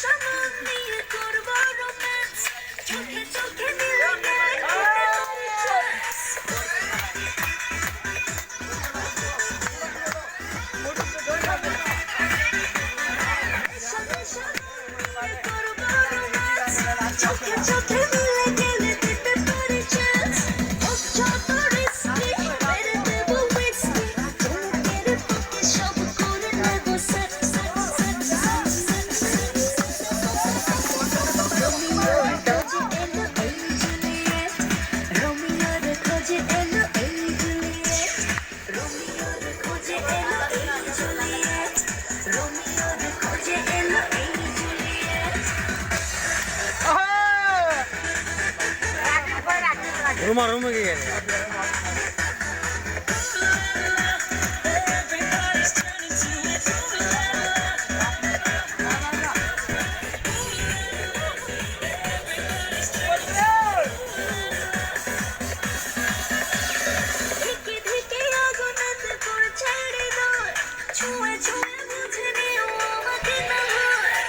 什么你也 rumah-rumah kayak gini.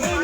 Yeah.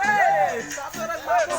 Hey! Stop it! Stop it!